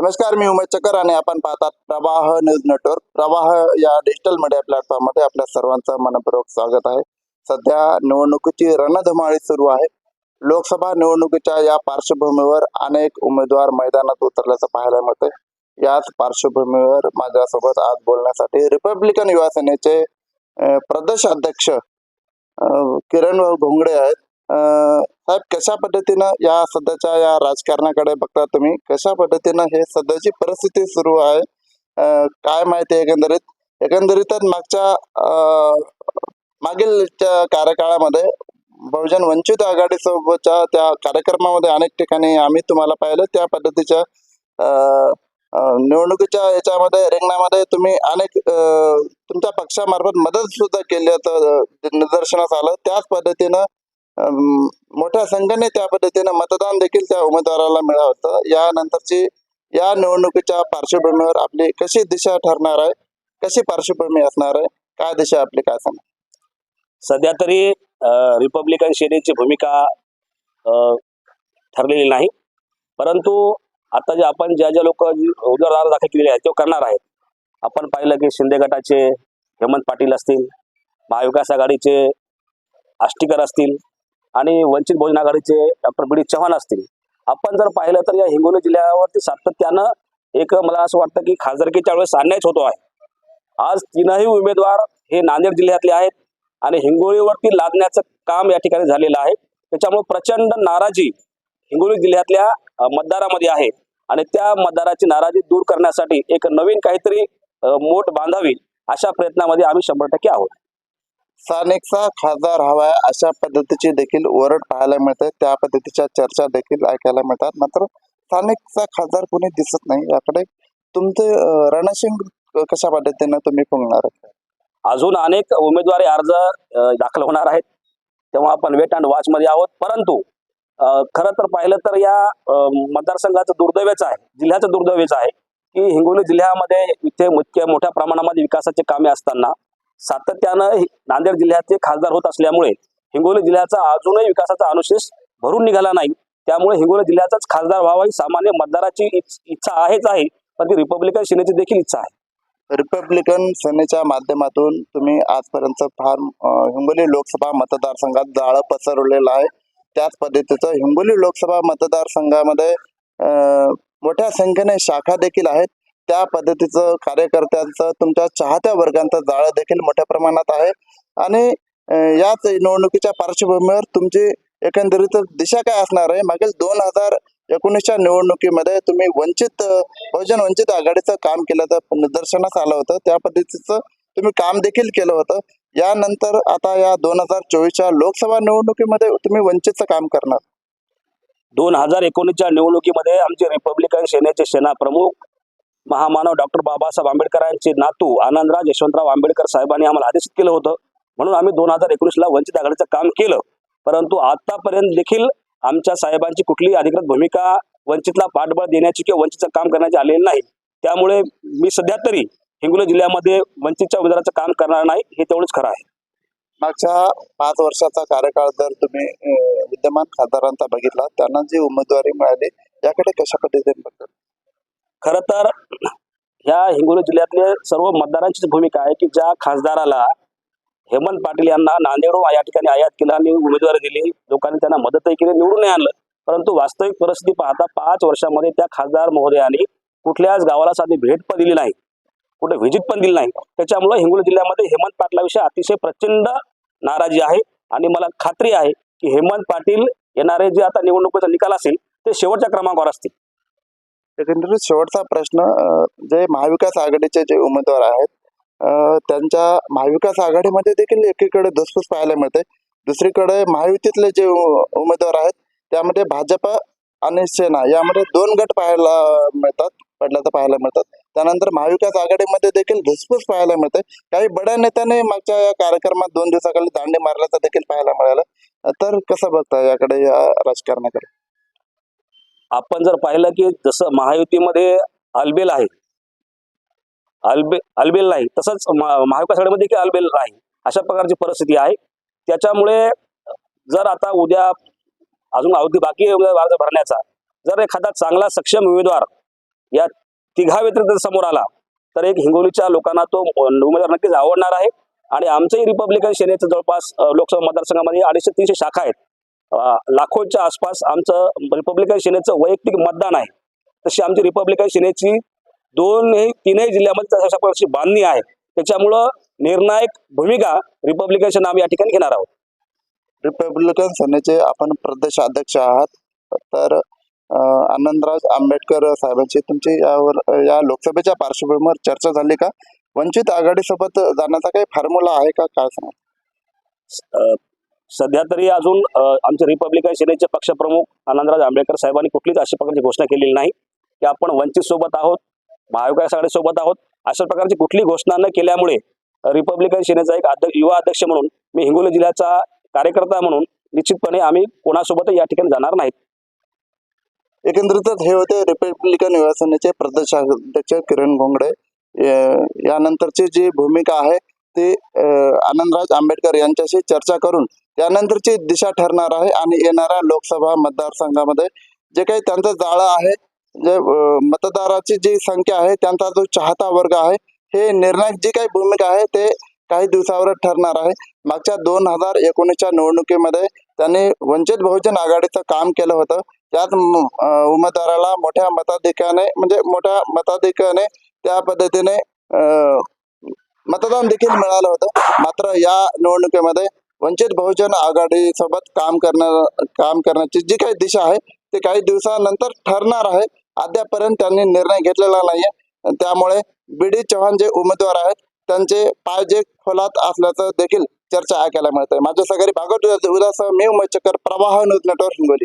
नमस्कार मी उमेश चकर आणि आपण पाहतात प्रवाह न्यूज नेटवर्क. प्रवाह या डिजिटल मीडिया प्लॅटफॉर्ममध्ये आपल्या सर्वांचं मनपूर्वक स्वागत आहे. सध्या निवडणुकीची रणधुमाळी सुरू आहे. लोकसभा निवडणुकीच्या या पार्श्वभूमीवर अनेक उमेदवार मैदानात उतरल्याचं पाहायला मिळते याच पार्श्वभूमीवर माझ्यासोबत आज बोलण्यासाठी रिपब्लिकन युवा सेनेचे प्रदेश अध्यक्ष अं, किरण घोंगडे आहेत. साहेब कशा पद्धतीनं या सध्याच्या या राजकारणाकडे बघता तुम्ही? कशा पद्धतीनं हे सध्याची परिस्थिती सुरू आहे? काय माहिती आहे एकंदरीत? एकंदरीतच मागच्या मागीलच्या मागील कार्यकाळामध्ये बहुजन वंचित आघाडी सोबतच्या त्या कार्यक्रमामध्ये अनेक ठिकाणी आम्ही तुम्हाला पाहिलं. त्या पद्धतीच्या निवडणुकीच्या याच्यामध्ये रिंगणामध्ये तुम्ही अनेक तुमच्या पक्षामार्फत मदत सुद्धा केली. निदर्शनास आलं. त्याच पद्धतीनं मोठ्या संख्येने त्या पद्धतीनं मतदान देखील त्या उमेदवाराला मिळालं होतं. यानंतरची या निवडणुकीच्या पार्श्वभूमीवर आपली कशी दिशा ठरणार आहे? कशी पार्श्वभूमी असणार आहे? काय दिशा आपली? काय सांग सध्या तरी रिपब्लिकन सेनेची भूमिका ठरलेली नाही. परंतु आता जे आपण ज्या ज्या लोक उमेदवार दाखल केलेले आहेत ते करणार आहेत. आपण पाहिलं की शिंदे गटाचे हेमंत पाटील असतील महाविकास आघाडीचे आष्टीकर असतील आणि वंचित बहुजन आघाडीचे डॉक्टर बी डी चव्हाण असतील. आपण जर पाहिलं तर या हिंगोली जिल्ह्यावरती सातत्यानं एक मला असं वाटतं की खासदारकीच्या वेळेस अन्यायच होतो आहे. आज तीनही उमेदवार हे नांदेड जिल्ह्यातले आहेत आणि हिंगोलीवरती लादण्याचं काम या ठिकाणी झालेलं आहे. त्याच्यामुळे प्रचंड नाराजी हिंगोली जिल्ह्यातल्या मतदारामध्ये आहे. आणि त्या मतदाराची नाराजी दूर करण्यासाठी एक नवीन काहीतरी मोठ बांधावी अशा प्रयत्नामध्ये आम्ही शंभर टक्के आहोत. स्थानिकचा खासदार हवाय अशा पद्धतीची देखील ओरड पाहायला मिळते. त्या पद्धतीच्या चर्चा देखील ऐकायला मिळतात. मात्र स्थानिकचा खासदार कोणी दिसत नाही. याकडे तुमचे अं, रणशिंग कशा पद्धतीनं तुम्ही फुंकणार अजून अनेक उमेदवारी अर्ज दाखल होणार आहेत. तेव्हा आपण वेट अँड वॉच मध्ये आहोत. परंतु खर खरं तर पाहिलं तर या मतदारसंघाचं दुर्दैवच आहे जिल्ह्याचं दुर्दैवच आहे की हिंगोली जिल्ह्यामध्ये इथे मुख्य मोठ्या प्रमाणामध्ये विकासाचे कामे असताना सातत्यानं नांदेड जिल्ह्याचे खासदार होत असल्यामुळे हिंगोली जिल्ह्याचा अजूनही विकासाचा अनुशेष भरून निघाला नाही. त्यामुळे हिंगोली जिल्ह्याचाच खासदार व्हावा ही सामान्य मतदाराची इच्छा आहेच आहे पण ती रिपब्लिकन सेनेची देखील इच्छा आहे. रिपब्लिकन सेनेच्या माध्यमातून तुम्ही आजपर्यंत फार हिंगोली लोकसभा मतदारसंघात जाळं पसरवलेलं आहे. त्याच पद्धतीचं हिंगोली लोकसभा मतदारसंघामध्ये मोठ्या संख्येने शाखा देखील आहेत. त्या पद्धतीचं कार्यकर्त्यांचं तुमच्या चाहत्या वर्गांचं जाळं देखील मोठ्या प्रमाणात आहे. आणि याच निवडणुकीच्या पार्श्वभूमीवर तुमची एकंदरीत दिशा काय असणार आहे? मागील दोन हजार एकोणीसच्या निवडणुकीमध्ये तुम्ही वंचित बहुजन वंचित आघाडीचं काम केलं तर निदर्शनास आलं होतं. त्या पद्धतीचं तुम्ही काम देखील केलं होतं. यानंतर आता या दोन हजार चोवीसच्या लोकसभा निवडणुकीमध्ये तुम्ही वंचितचं काम करणार. दोन हजार एकोणीसच्या निवडणुकीमध्ये आमचे रिपब्लिकन सेनेचे सेना प्रमुख महामानव डॉक्टर बाबासाहेब आंबेडकरांचे नातू आनंदराज यशवंतराव आंबेडकर साहेबांनी आम्हाला आदेशित केलं होतं. म्हणून आम्ही दोन हजार एकोणीसला वंचित आघाडीचं काम केलं. परंतु आतापर्यंत देखील आमच्या साहेबांची कुठलीही अधिकृत भूमिका वंचितला पाठबळ देण्याची किंवा वंचितचं काम करण्याची आलेली नाही. त्यामुळे मी सध्या तरी हिंगोली जिल्ह्यामध्ये वंचितच्या उमेदवाराचं काम करणार नाही हे तेवढंच खरं आहे. मागच्या पाच वर्षाचा कार्यकाळ जर तुम्ही विद्यमान खासदारांचा बघितला त्यांना जी उमेदवारी मिळाली याकडे कशा पद्धतीने बघतात खरं तर ह्या हिंगोली जिल्ह्यातले सर्व मतदारांचीच भूमिका आहे की ज्या खासदाराला हेमंत पाटील यांना नांदेडहून या ठिकाणी आयात केला आणि उमेदवारी दिली. लोकांनी त्यांना मदतही केली निवडून आणलं. परंतु वास्तविक परिस्थिती पाहता पाच वर्षामध्ये त्या खासदार महोदयांनी कुठल्याच गावाला साधी भेट पण दिली नाही. कुठे व्हिजिट पण दिली नाही. त्याच्यामुळे हिंगोली जिल्ह्यामध्ये हेमंत पाटलाविषयी अतिशय प्रचंड नाराजी आहे. आणि मला खात्री आहे की हेमंत पाटील येणारे जे आता निवडणुकीचा निकाल असेल ते शेवटच्या क्रमांकावर असतील. एकंदरीत शेवटचा प्रश्न जे महाविकास आघाडीचे जे उमेदवार आहेत त्यांच्या महाविकास आघाडीमध्ये देखील एकीकडे धुसफूस पाहायला मिळते दुसरीकडे महायुतीतले जे उमेदवार आहेत त्यामध्ये भाजप आणि सेना यामध्ये दोन गट पाहायला मिळतात पडल्याचं पाहायला मिळतात. त्यानंतर महाविकास आघाडीमध्ये देखील घुसफूस पाहायला मिळते काही बड्या नेत्याने मागच्या या कार्यक्रमात दोन दिवसाखाली दांडे मारल्याचं देखील पाहायला मिळालं. तर कसं बघता याकडे या राजकारणाकडे? आपण जर पाहिलं की जसं महायुतीमध्ये अलबेल आहे. अलबे अलबेल नाही तसंच महा- महाविकास आघाडीमध्ये अलबेल नाही. अशा प्रकारची परिस्थिती आहे. त्याच्यामुळे जर आता उद्या अजून अवधी बाकी अर्ज भरण्याचा जर एखादा चांगला सक्षम उमेदवार या तिघा व्यतिरिक्त समोर आला तर एक हिंगोलीच्या लोकांना तो उमेदवार नक्कीच आवडणार आहे. आणि आमचंही रिपब्लिकन सेनेचं जवळपास लोकसभा मतदारसंघामध्ये अडीचशे तीनशे शाखा आहेत. लाखोच्या आसपास आमचं रिपब्लिकन सेनेचं वैयक्तिक मतदान आहे. तशी आमची रिपब्लिकन सेनेची दोनही तीनही जिल्ह्यामध्ये तशा प्रकारची बांधणी आहे. त्याच्यामुळं निर्णायक भूमिका रिपब्लिकन सेना आम्ही या ठिकाणी घेणार आहोत. रिपब्लिकन सेनेचे आपण प्रदेश अध्यक्ष आहात. तर आनंदराज आंबेडकर साहेबांची तुमची यावर या लोकसभेच्या पार्श्वभूमीवर चर्चा झाली का? वंचित आघाडीसोबत जाण्याचा काही फॉर्म्युला आहे का? काय सांगा सध्या तरी अजून आमचे रिपब्लिकन सेनेचे पक्षप्रमुख आनंदराज आंबेडकर साहेबांनी कुठलीच अशा प्रकारची घोषणा केलेली नाही. की आपण वंचित सोबत आहोत महाविकास आघाडी सोबत आहोत अशा प्रकारची कुठली घोषणा न केल्यामुळे रिपब्लिकन सेनेचा एक अध्यक्ष युवा अध्यक्ष म्हणून मी हिंगोली जिल्ह्याचा कार्यकर्ता म्हणून निश्चितपणे आम्ही कोणासोबतही या ठिकाणी जाणार नाहीत. एकंदरीतच हे होते रिपब्लिकन युवा सेनेचे प्रदेशाध्यक्ष किरण घोंगडे यानंतरची जी भूमिका आहे ती अं, आनंदराज आंबेडकर यांच्याशी चर्चा करून त्यानंतरची दिशा ठरणार आहे आणि येणाऱ्या लोकसभा मतदारसंघामध्ये जे काही त्यांचं जाळं आहे जे मतदाराची जी संख्या आहे त्यांचा जो चाहता वर्ग आहे हे निर्णायक जी काही भूमिका आहे ते काही दिवसावर ठरणार आहे. मागच्या दोन हजार एकोणीसच्या निवडणुकीमध्ये त्यांनी वंचित बहुजन आघाडीचं काम केलं होतं. त्यात उमेदवाराला मोठ्या मताधिक्याने म्हणजे मोठ्या मताधिक्याने त्या पद्धतीने मतदान देखील मिळालं होतं. मात्र या निवडणुकीमध्ये वंचित बहुजन आघाडी सोबत काम करण्या काम करण्याची जी काही दिशा आहे ते काही दिवसानंतर ठरणार आहे. अद्यापर्यंत त्यांनी निर्णय घेतलेला नाहीये. त्यामुळे बी डी चव्हाण जे उमेदवार आहेत त्यांचे पाय जे खोलात असल्याचं देखील चर्चा ऐकायला मिळते माझ्या सगळी भागवत उदास मी उमेद चक्कर प्रवाह न्यूज नेटवर्क हिंगोली.